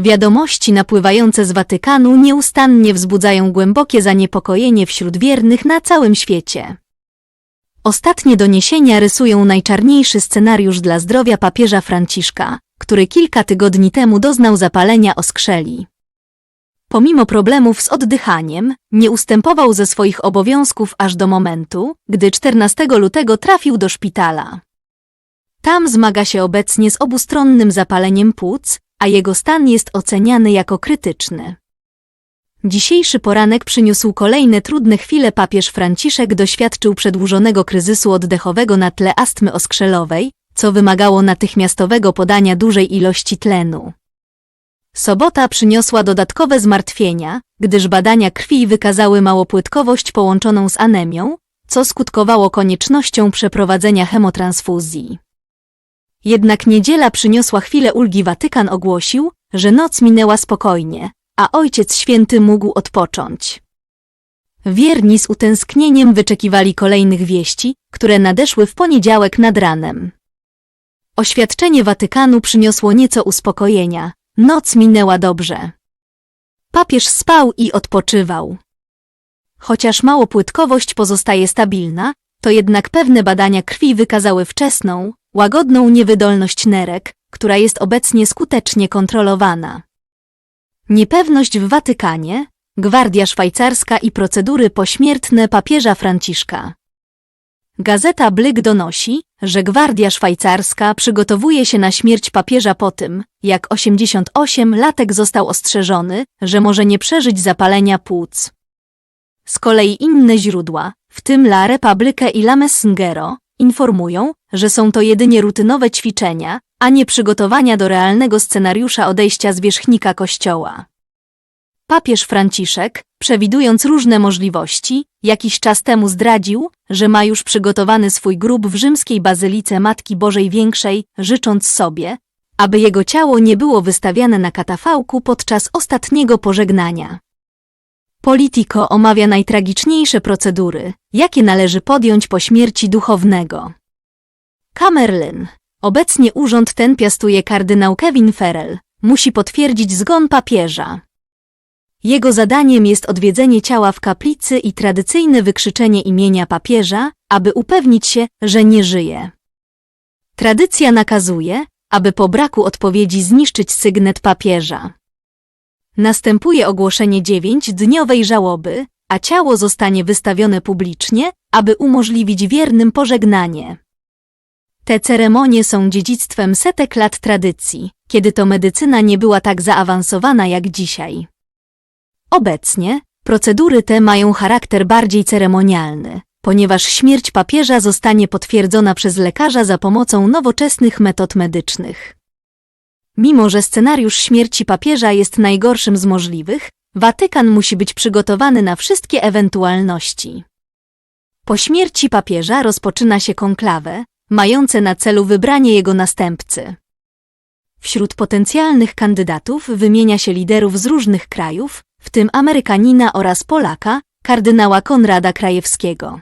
Wiadomości napływające z Watykanu nieustannie wzbudzają głębokie zaniepokojenie wśród wiernych na całym świecie. Ostatnie doniesienia rysują najczarniejszy scenariusz dla zdrowia papieża Franciszka, który kilka tygodni temu doznał zapalenia oskrzeli. Pomimo problemów z oddychaniem, nie ustępował ze swoich obowiązków aż do momentu, gdy 14 lutego trafił do szpitala. Tam zmaga się obecnie z obustronnym zapaleniem płuc, a jego stan jest oceniany jako krytyczny. Dzisiejszy poranek przyniósł kolejne trudne chwile. Papież Franciszek doświadczył przedłużonego kryzysu oddechowego na tle astmy oskrzelowej, co wymagało natychmiastowego podania dużej ilości tlenu. Sobota przyniosła dodatkowe zmartwienia, gdyż badania krwi wykazały małopłytkowość połączoną z anemią, co skutkowało koniecznością przeprowadzenia hemotransfuzji. Jednak niedziela przyniosła chwilę ulgi. Watykan ogłosił, że noc minęła spokojnie, a Ojciec Święty mógł odpocząć. Wierni z utęsknieniem wyczekiwali kolejnych wieści, które nadeszły w poniedziałek nad ranem. Oświadczenie Watykanu przyniosło nieco uspokojenia. Noc minęła dobrze. Papież spał i odpoczywał. Chociaż małopłytkowość pozostaje stabilna, to jednak pewne badania krwi wykazały wczesną, łagodną niewydolność nerek, która jest obecnie skutecznie kontrolowana. Niepewność w Watykanie, Gwardia Szwajcarska i procedury pośmiertne papieża Franciszka. Gazeta Blyk donosi, że Gwardia Szwajcarska przygotowuje się na śmierć papieża po tym, jak 88-latek został ostrzeżony, że może nie przeżyć zapalenia płuc. Z kolei inne źródła, w tym La Repubblica i La Messengero, informują, że są to jedynie rutynowe ćwiczenia, a nie przygotowania do realnego scenariusza odejścia zwierzchnika kościoła. Papież Franciszek, przewidując różne możliwości, jakiś czas temu zdradził, że ma już przygotowany swój grób w rzymskiej bazylice Matki Bożej Większej, życząc sobie, aby jego ciało nie było wystawiane na katafałku podczas ostatniego pożegnania. Politico omawia najtragiczniejsze procedury, jakie należy podjąć po śmierci duchownego. Kamerlyn. Obecnie urząd ten piastuje kardynał Kevin Ferrell. Musi potwierdzić zgon papieża. Jego zadaniem jest odwiedzenie ciała w kaplicy i tradycyjne wykrzyczenie imienia papieża, aby upewnić się, że nie żyje. Tradycja nakazuje, aby po braku odpowiedzi zniszczyć sygnet papieża. Następuje ogłoszenie dziewięciodniowej żałoby, a ciało zostanie wystawione publicznie, aby umożliwić wiernym pożegnanie. Te ceremonie są dziedzictwem setek lat tradycji, kiedy to medycyna nie była tak zaawansowana jak dzisiaj. Obecnie procedury te mają charakter bardziej ceremonialny, ponieważ śmierć papieża zostanie potwierdzona przez lekarza za pomocą nowoczesnych metod medycznych. Mimo, że scenariusz śmierci papieża jest najgorszym z możliwych, Watykan musi być przygotowany na wszystkie ewentualności. Po śmierci papieża rozpoczyna się konklawę, mające na celu wybranie jego następcy. Wśród potencjalnych kandydatów wymienia się liderów z różnych krajów, w tym Amerykanina oraz Polaka, kardynała Konrada Krajewskiego.